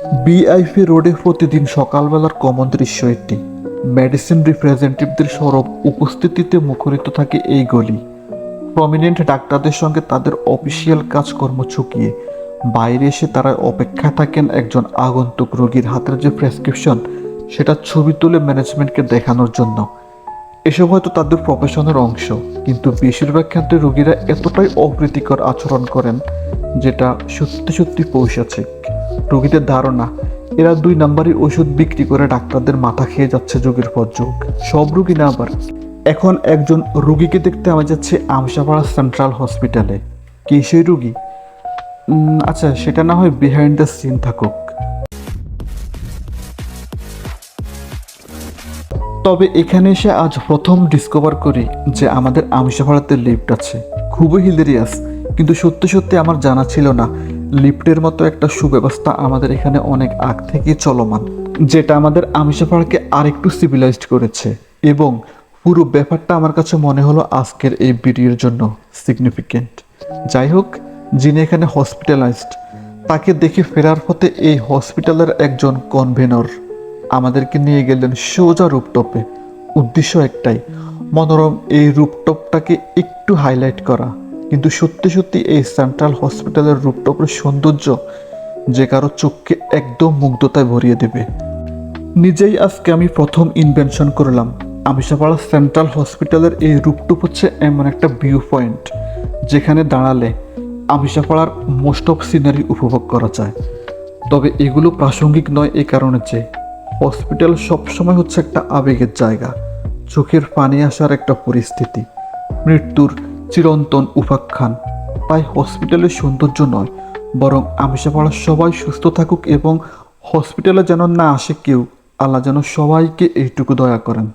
VIP রোডে প্রতিদিন সকালবেলার কমন দৃশ্য এটি মেডিসিন রিপ্রেজেন্টেটিভদের সরব উপস্থিতিতে মুখরিত থাকে এই গলি। প্রমিনেন্ট ডাক্তারদের সঙ্গে তাদের অফিসিয়াল কাজকর্ম চুকিয়ে বাইরে এসে তারা অপেক্ষায় থাকেন একজন আগন্তুক রোগীর হাতের যে প্রেসক্রিপশন, সেটা ছবি তুলে ম্যানেজমেন্টকে দেখানোর জন্য। এসব হয়তো তাদের প্রফেশনের অংশ, কিন্তু বেশিরভাগ ক্ষেত্রে রোগীরা এতটাই অপ্রীতিকর আচরণ করেন, যেটা সত্যি সত্যি পৌঁছাচ্ছে। রোগীদের ধারণা, এরা দুই নাম্বারই ওষুধ বিক্রি করে ডাক্তারদের মাথা খেয়ে যাচ্ছে যুগের পর যুগ। সব রুগী না আবার এখন একজন রুগীকে দেখতে আমি যাচ্ছি আমসাপাড়া সেন্ট্রাল হসপিটালে। কি সেই রুগী? আচ্ছা সেটা না হয় বিহাইন্ড দ্য সিন থাকুক। তবে এখানে এসে আজ প্রথম ডিসকভার করি যে আমাদের আমিষাপাড়াতে লিফট আছে। খুবই হিলেরিয়াস কিন্তু সত্যি সত্যি আমার জানা ছিল না লিফটের মতো একটা সুব্যবস্থা আমাদের এখানে অনেক আগ থেকেই চলমান, যেটা আমাদের আমিষাপাড়াকে আরেকটু সিভিলাইজড করেছে এবং পুরো ব্যাপারটা আমার কাছে মনে হলো আজকের এই ভিডিওর জন্য সিগনিফিকেন্ট যাই হোক, যিনি এখানে হসপিটালাইজড তাকে দেখে ফেরার পথে এই হসপিটালের একজন কনভেনর আমাদেরকে নিয়ে গেলেন সোজা রূপটপে। উদ্দেশ্য একটাই, মনোরম এই রূপটপটাকে একটু হাইলাইট করা। কিন্তু সত্যি সত্যি এই সেন্ট্রাল হসপিটালের রূপটপের সৌন্দর্য যে কারও চোখকে একদম মুগ্ধতায় ভরিয়ে দেবে। নিজেই আজকে আমি প্রথম ইনভেনশন করলাম। আমিষাপাড়া সেন্ট্রাল হসপিটালের এই রূপটপ হচ্ছে এমন একটা ভিউ পয়েন্ট যেখানে দাঁড়ালে আমিষাপাড়ার মোস্ট অফ সিনারি উপভোগ করা যায়। তবে এগুলো প্রাসঙ্গিক নয় এই কারণে যে হসপিটাল সবসময় হচ্ছে একটা আবেগের জায়গা, চোখের পানি আসার একটা পরিস্থিতি, মৃত্যুর চিরন্তন উপাখ্যান। তাই হসপিটালের সৌন্দর্য নয়, বরং আমিষাপাড়ার সবাই সুস্থ থাকুক এবং হসপিটালে যেন না আসে কেউ, আল্লাহ যেন সবাইকে এইটুকু দয়া করেন।